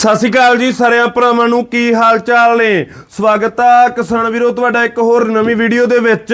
ਸਤਿ ਸ਼੍ਰੀ ਅਕਾਲ ਜੀ ਸਾਰਿਆਂ ਭਰਾਵਾਂ ਨੂੰ, ਕੀ ਹਾਲ ਚਾਲ ਨੇ? ਸਵਾਗਤ ਆ ਕਿਸਾਨ ਵੀਰੋ, ਤੁਹਾਡਾ ਇੱਕ ਹੋਰ ਨਵੀਂ ਵੀਡੀਓ ਦੇ ਵਿੱਚ।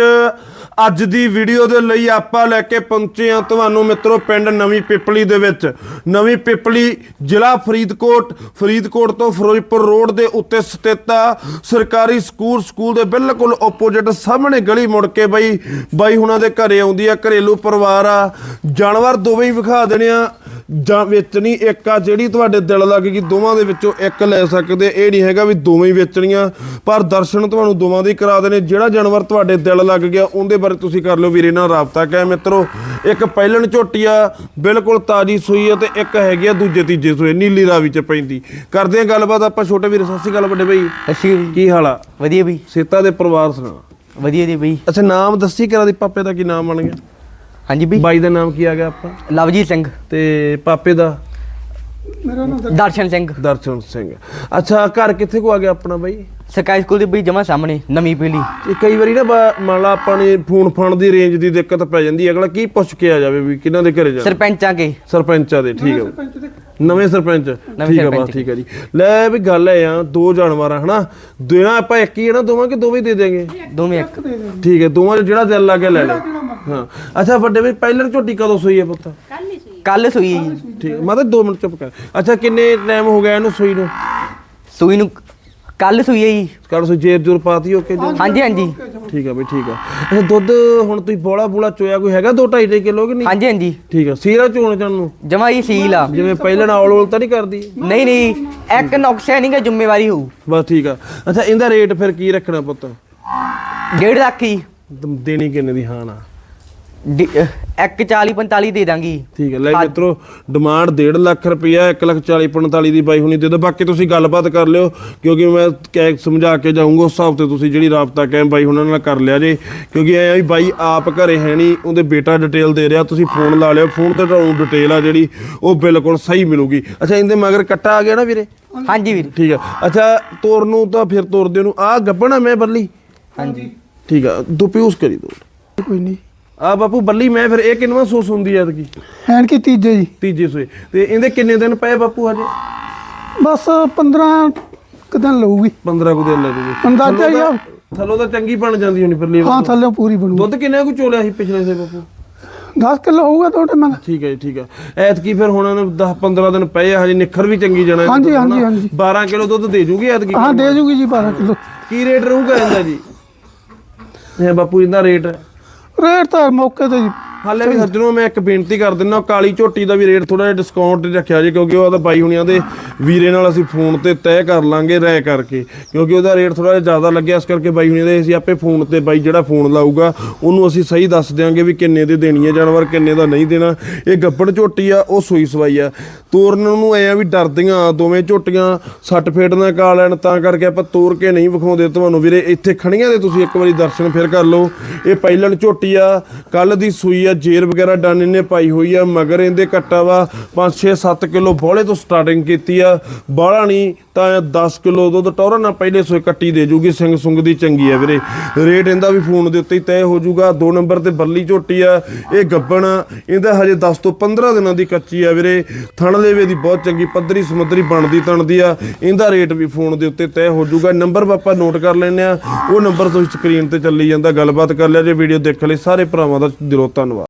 ਅੱਜ ਦੀ ਵੀਡੀਓ ਦੇ ਲਈ ਆਪਾਂ ਲੈ ਕੇ ਪਹੁੰਚੇ ਆ ਤੁਹਾਨੂੰ ਮਿੱਤਰੋ, ਪਿੰਡ ਨਵੀਂ ਪਿਪਲੀ ਦੇ ਵਿੱਚ। ਨਵੀਂ ਪਿਪਲੀ ਜ਼ਿਲ੍ਹਾ ਫਰੀਦਕੋਟ ਫਰੀਦਕੋਟ ਤੋਂ ਫਿਰੋਜ਼ਪੁਰ ਰੋਡ ਦੇ ਉੱਤੇ ਸਥਿਤ ਆ। ਸਰਕਾਰੀ ਸਕੂਲ ਸਕੂਲ ਦੇ ਬਿਲਕੁਲ ਆਪੋਜ਼ਿਟ ਸਾਹਮਣੇ ਗਲੀ ਮੁੜ ਕੇ ਬਈ, ਬਾਈ ਹੁਣਾਂ ਦੇ ਘਰੇ ਆਉਂਦੀ ਆ, ਘਰੇਲੂ ਪਰਿਵਾਰ ਆ। ਜਾਨਵਰ ਦੋਵੇਂ ਹੀ ਵਿਖਾ ਦੇਣੇ ਆ। ਜਾਂ ਵੇਚਣੀ ਇੱਕ ਆ ਜਿਹੜੀ ਤੁਹਾਡੇ ਦਿਲ ਲੱਗ ਗਈ ਦੋਵਾਂ ਦੇ ਵਿੱਚੋਂ ਇੱਕ ਲੈ ਸਕਦੇ। ਇਹ ਨਹੀਂ ਹੈਗਾ ਵੀ ਦੋਵੇਂ ਹੀ ਵੇਚਣੀਆਂ ਪਰ ਦਰਸ਼ਨ ਤੁਹਾਨੂੰ ਦੋਵਾਂ ਦੇ ਹੀ ਕਰਾ ਦੇਣੇ। ਜਿਹੜਾ ਜਾਨਵਰ ਤੁਹਾਡੇ ਦਿਲ ਲੱਗ ਗਿਆ ਉਹਦੇ ਬਾਰੇ ਤੁਸੀਂ ਕਰ ਲਿਓ ਵੀਰੇ ਨਾਲ ਰਾਬਤਾ ਕਹਿ ਮਿੱਤਰੋ ਇੱਕ ਪਹਿਲਣ ਝੋਟੀ ਆ ਬਿਲਕੁਲ ਤਾਜੀ ਸੂਈ ਆ ਤੇ ਇੱਕ ਹੈਗੀ ਆ ਦੂਜੇ ਤੀਜੇ ਸੂਏ ਨੀਲੀ ਰਾਵੀ ਚ ਪੈਂਦੀ। ਕਰਦੇ ਆ ਗੱਲਬਾਤ ਆਪਾਂ ਛੋਟੇ ਵੀਰੇ ਸਤਿ ਸ਼੍ਰੀ ਅਕਾਲ ਵੱਡੇ ਬਈ। ਅਸੀਂ ਕੀ ਹਾਲ ਆ? ਵਧੀਆ ਬਈ। ਸੇਤਾ ਦੇ ਪਰਿਵਾਰ ਸੁਣਾ ਵਧੀਆ ਜੀ ਬਈ। ਅੱਛਾ ਨਾਮ ਦੱਸੀ ਕਰਾ ਦੀ ਪਾਪੇ ਦਾ ਕੀ ਨਾਮ ਬਣ ਗਿਆ? ਹਾਂਜੀ ਬਈ। ਬਾਈ ਦਾ ਨਾਮ ਕੀ ਆ ਗਿਆ ਆਪਾਂ? ਲਵਜੀਤ ਸਿੰਘ। ਤੇ ਪਾਪੇ ਦਾ? ਦਰਸ਼ਨ। ਸਿੰਘ। ਦਰਸ਼ਨ ਸਿੰਘ। ਅੱਛਾ ਘਰ ਕਿੱਥੇ ਕੋ ਆ ਗਿਆ ਆਪਣਾ ਬਾਈ? ਸਰਕਾਰੀ ਸਕੂਲ ਦੇ ਬਈ ਜਮਾ ਸਾਹਮਣੇ ਨਵੀਂ ਪੀਲੀ। ਇਹ ਕਈ ਵਾਰੀ ਨਾ ਬ- ਮੰਨ ਲਾ ਆਪਾਂ ਨੇ ਫੋਨ ਫਾਨ ਦੀ ਰੇਂਜ ਦੀ ਦਿੱਕਤ ਪੈ ਜਾਂਦੀ ਹੈ। ਅਗਲਾ ਕੀ ਪੁੱਛ ਕੇ ਆ ਜਾਵੇ ਵੀ ਕਿਹਨਾਂ ਦੇ ਘਰੇ ਜਾਣਾ? ਸਰਪੰਚਾਂ ਕੇ। ਸਰਪੰਚਾਂ ਦੇ ਠੀਕ ਹੈ ਨਵੇਂ ਸਰਪੰਚ ਠੀਕ ਹੈ ਸਰਪੰਚ। ਬਸ ਠੀਕ ਹੈ ਜੀ। ਲੈ ਵੀ ਗੱਲ ਹੈ ਆ ਦੋ ਜਾਨਵਰ ਹਨਾ? ਦੇਣਾ ਆਪਾਂ ਇੱਕ ਹੀ ਹੈ ਨਾ ਦੋਵਾਂ ਕਿ ਦੋਵੇਂ ਦੇ ਦੇਾਂਗੇ ਦੋਵੇਂ ਇੱਕ। ਠੀਕ ਹੈ ਦੋਵਾਂ 'ਚ ਜਿਹੜਾ ਦਿਲ ਲੱਗੇ ਲੈ ਲੈ ਹਾਂ। ਅੱਛਾ ਵੱਡੇ ਵੀ ਪਹਿਲਾਂ ਝੋਟੀ ਕਦੋਂ ਸੋਈ ਹੈ ਪੁੱਤ? ਕੱਲ ਸੂਈ ਹੈ। ਜੀ। ਠੀਕ ਹੈ ਮੈਂ ਤਾਂ 2 ਮਿੰਟ ਚੁੱਪ ਕਰ। ਅੱਛਾ ਕਿੰਨੇ ਟਾਈਮ ਹੋ ਗਿਆ ਇਹਨੂੰ ਸੋਈ ਨੂੰ? ਸੂਈ ਨੂੰ ਕੱਲ ਸੂਈ ਹੈ ਜੀ। ਕੱਲ ਸੋ ਜੇਰ ਜੁਰ ਪਾਤੀ ਓਕੇ ਜੀ? ਹਾਂਜੀ ਹਾਂਜੀ। ਠੀਕ ਆ ਬਈ ਠੀਕ ਆ। ਅੱਛਾ ਦੁੱਧ ਹੁਣ ਤੁਸੀਂ ਬੋਲਾ ਬੂਲਾ ਚੋਇਆ ਕੋਈ ਹੈਗਾ 2 2.5 ਕਿਲੋ ਕਿ ਨਹੀਂ? ਹਾਂਜੀ ਹਾਂਜੀ। ਠੀਕ ਆ ਸੀਰਾ ਚੋਣ ਚਣ ਨੂੰ? ਜਮਾ ਹੀ ਸੀਲ ਆ। ਜਿਵੇਂ ਪਹਿਲਾਂ ਨਾਲ ਔਲ ਤਾਂ ਨਹੀਂ ਕਰਦੀ? ਨਹੀਂ ਨਹੀਂ ਇੱਕ ਨੁਕਸਿਆ ਨਹੀਂਗਾ ਜ਼ਿੰਮੇਵਾਰੀ ਹੋਊ। ਬਸ ਠੀਕ ਆ। ਅੱਛਾ ਇਹਦਾ ਰੇਟ ਫਿਰ ਕੀ ਰੱਖਣਾ ਪੁੱਤ? ਡੇਢ ਲੱਖ ਹੀ। ਦ- ਦੇਣੀ ਕਿੰਨੇ ਦੀ ਹਾਂ ਨਾ। ਡੀ- ਅਹ, ਇੱਕ 40 45 ਦੇ ਦਾਂਗੀ। ਠੀਕ ਹੈ ਲੈ ਮਿੱਤਰੋ ਡਿਮਾਂਡ 1.5 ਲੱਖ ਰੁਪਇਆ 1 ਲੱਖ 40 45 ਦੀ ਬਾਈ ਹੁਣੀ ਦੇ ਦੋ ਬਾਕੀ ਤੁਸੀਂ ਗੱਲਬਾਤ ਕਰ ਲਿਓ ਕਿਉਂਕਿ ਮੈਂ ਕਹਿ ਸਮਝਾ ਕੇ ਜਾਊਂਗਾ ਉਸ ਹਿਸਾਬ ਤੇ ਤੁਸੀਂ ਜਿਹੜੀ ਰਾਬਤਾ ਕਾਇਮ ਬਾਈ ਹੁਣਾਂ ਨਾਲ ਕਰ ਲਿਆ ਜੇ। ਕਿਉਂਕਿ ਐ ਆ ਵੀ ਬਾਈ ਆਪ ਘਰੇ ਹੈ ਨਹੀਂ ਉਹਦੇ ਬੇਟਾ ਡਿਟੇਲ ਦੇ ਰਿਹਾ ਤੁਸੀਂ ਫੋਨ ਲਾ ਲਿਓ। ਫੋਨ ਤੇ ਤੁਹਾਨੂੰ ਡਿਟੇਲ ਆ ਜਿਹੜੀ ਉਹ ਬਿਲਕੁਲ ਸਹੀ ਮਿਲੂਗੀ। ਅੱਛਾ ਇਹਦੇ ਮਗਰ ਕੱਟਾ ਆ ਗਿਆ ਨਾ ਵੀਰੇ? ਹਾਂਜੀ ਵੀਰ। ਠੀਕ ਆ। ਅੱਛਾ ਤੋਰ ਨੂੰ ਤਾਂ ਫਿਰ ਤੋਰਦੇ ਨੂੰ ਆ ਗੱਬਣਾ ਮੈਂ ਬੱਲੀ? ਹਾਂਜੀ। ਠੀਕ ਆ ਦੋ ਪਿਊਸ ਕਰੀ ਦੋ। ਕੋਈ ਨਹੀਂ। ਆ ਬਾਪੂ ਬੱਲੀ ਮੈਂ ਫਿਰ ਇਹ ਕਿੰਨਵਾਂ ਸੋਸ ਹੁੰਦੀ ਐ ਐਤਕੀ? ਐਨ ਕੀ ਤੀਜੇ ਜੀ। ਤੀਜੇ ਸੋਏ। ਤੇ ਇਹਦੇ ਕਿੰਨੇ ਦਿਨ ਪਏ ਬਾਪੂ ਹਜੇ? ਬਸ 15 ਕੁ ਦਿਨ ਲਊਗੀ। 15 ਕੁ ਦਿਨ ਲੱਗੂਗੇ। ਅੰਦਾਜ਼ਾ ਹੀ ਆ। ਥੱਲੋਂ ਤਾਂ ਚੰਗੀ ਬਣ ਜਾਂਦੀ ਹੋਣੀ ਫਿਰ ਲੀਵਰ ਹਾਂ ਥੱਲੇ ਪੂਰੀ ਬਣੂ ਦੁੱਧ ਕਿੰਨਾ ਕੁ ਚੋਲਿਆ ਸੀ ਪਿਛਲੇ ਸੇ ਬਾਪੂ? 10 ਕਿਲੋ ਹੋਊਗਾ ਤੁਹਾਡੇ ਮੈਂ ਠੀਕ ਹੈ ਜੀ ਠੀਕ ਹੈ ਐਤਕੀ ਫਿਰ ਹੁਣ ਇਹਨੂੰ 10 15 ਦਿਨ ਪਏ ਆ ਹਜੇ ਨਿਖਰ ਵੀ ਚੰਗੀ ਜਾਣਾ ਹਾਂਜੀ, ਹਾਂਜੀ? ਹਾਂਜੀ। 12 ਕਿਲੋ ਦੁੱਧ ਦੇ ਜੂਗੀ ਐਤਕੀ? ਹਾਂ ਦੇ ਜੂਗੀ ਜੀ 12 ਕਿਲੋ। ਕੀ ਰੇਟ ਰਹੂਗਾ ਇਹਦਾ ਜੀ? ਇਹ ਬਾਪੂ ਇਹਦਾ ਰੇਟ? ਰੇਟ ਤਾਂ ਮੌਕੇ ਤੇ ਜੀ ਹਾਲੇ ਵੀ ਸੱਜਣੋ, ਮੈਂ ਇੱਕ ਬੇਨਤੀ ਕਰ ਦਿੰਦਾ, ਕਾਲੀ ਝੋਟੀ ਦਾ ਵੀ ਰੇਟ ਥੋੜਾ ਜਿਹਾ ਡਿਸਕਾਊਂਟ ਰੱਖਿਆ ਜੇ, ਕਿਉਂਕਿ ਉਹਦਾ ਬਾਈ ਹੁਣੀਆਂ ਦੇ ਵੀਰੇ ਨਾਲ ਅਸੀਂ ਫੋਨ ਤੇ ਤੈਅ ਕਰ ਲਾਂਗੇ ਰਹਿ ਕਰਕੇ। ਕਿਉਂਕਿ ਉਹਦਾ ਰੇਟ ਥੋੜਾ ਜਿਹਾ ਜ਼ਿਆਦਾ ਲੱਗਿਆ, ਇਸ ਕਰਕੇ ਬਾਈ ਹੁਣੀਆਂ ਦੇ ਅਸੀਂ ਆਪੇ ਫੋਨ ਤੇ ਬਾਈ ਜਿਹੜਾ ਫੋਨ ਲਾਊਗਾ, ਉਹਨੂੰ ਅਸੀਂ ਸਹੀ ਦੱਸ ਦਿਆਂਗੇ ਵੀ ਕਿੰਨੇ ਦੇ ਦੇਣੀ ਹੈ ਜਾਨਵਰ, ਕਿੰਨੇ ਦਾ ਨਹੀਂ ਦੇਣਾ। ਇਹ ਗੱਬੜ ਝੋਟੀ ਆ, ਉਹ ਸੂਈ ਸਵਾਈ ਆ। ਤੋਰਨ ਨੂੰ ਐ ਆ ਵੀ ਡਰਦੀਆਂ ਦੋਵੇਂ ਝੋਟੀਆਂ, ਸੱਟ ਫੇਟ ਨਾ ਕਾ ਲੈਣ, ਤਾਂ ਕਰਕੇ ਆਪਾਂ ਤੋਰ ਕੇ ਨਹੀਂ ਵਿਖਾਉਂਦੇ ਤੁਹਾਨੂੰ ਵੀਰੇ। ਇੱਥੇ ਖੜੀਆਂ ਦੇ ਤੁਸੀਂ ਇੱਕ ਵਾਰੀ ਦਰਸ਼ਨ ਫਿਰ ਕਰ ਲਓ। ਇਹ ਪਹਿਲਣ ਝੋਟੀ ਆ ਕੱਲ ਦੀ ਸੂਈ ਆ ਜੇਰ ਵਗੈਰਾ ਡਨ ਇਹਨੇ ਪਾਈ ਹੋਈ ਆ ਮਗਰ ਇਹਦੇ ਕੱਟਾ ਵਾ 5 6 7 ਕਿਲੋ ਬੋਲੇ ਤੋਂ ਸਟਾਰਟਿੰਗ ਕੀਤੀ ਆ। ਬਾਹਲਾ ਨਹੀਂ ਤਾਂ 10 ਕਿਲੋ ਦੁੱਧ ਟੌਰਾ ਨਾ ਪਹਿਲੇ ਸੋਏ ਕੱਟੀ ਦੇ ਜੂਗੀ ਸਿੰਘ ਸੁੰਗ ਦੀ ਚੰਗੀ ਆ ਵੀਰੇ। ਰੇਟ ਇਹਦਾ ਵੀ ਫੋਨ ਦੇ ਉੱਤੇ ਤੈਅ ਹੋ ਜਾਊਗਾ ਦੋ ਨੰਬਰ ਤੇ ਬੱਲੀ ਝੋਟੀ ਆ ਇਹ ਗੱਬਣ ਆ, ਇਹਦਾ ਹਜੇ 10 ਤੋਂ 15 ਦਿਨਾਂ ਦੀ ਕੱਚੀ ਆ ਵੀਰੇ। ਥਣ ਲੇਵੇ ਦੀ ਬਹੁਤ ਚੰਗੀ ਪੱਧਰੀ ਸਮੁੰਦਰੀ ਬਣਦੀ ਤਣਦੀ ਆ। ਇਹਦਾ ਰੇਟ ਵੀ ਫੋਨ ਦੇ ਉੱਤੇ ਤੈਅ ਹੋ ਜਾਊਗਾ ਨੰਬਰ ਆਪਾਂ ਨੋਟ ਕਰ ਲੈਣੇ ਆ। ਉਹ ਨੰਬਰ ਤੁਸੀਂ ਸਕਰੀਨ ਤੇ ਚੱਲੀ ਜਾਂਦਾ ਗੱਲਬਾਤ ਕਰ ਲਿਆ ਜੇ ਵੀਡੀਓ ਦੇਖ ਲਈ ਸਾਰੇ ਭਰਾਵਾਂ ਦਾ ਦਿਲੋਂ ਧੰਨਵਾਦ।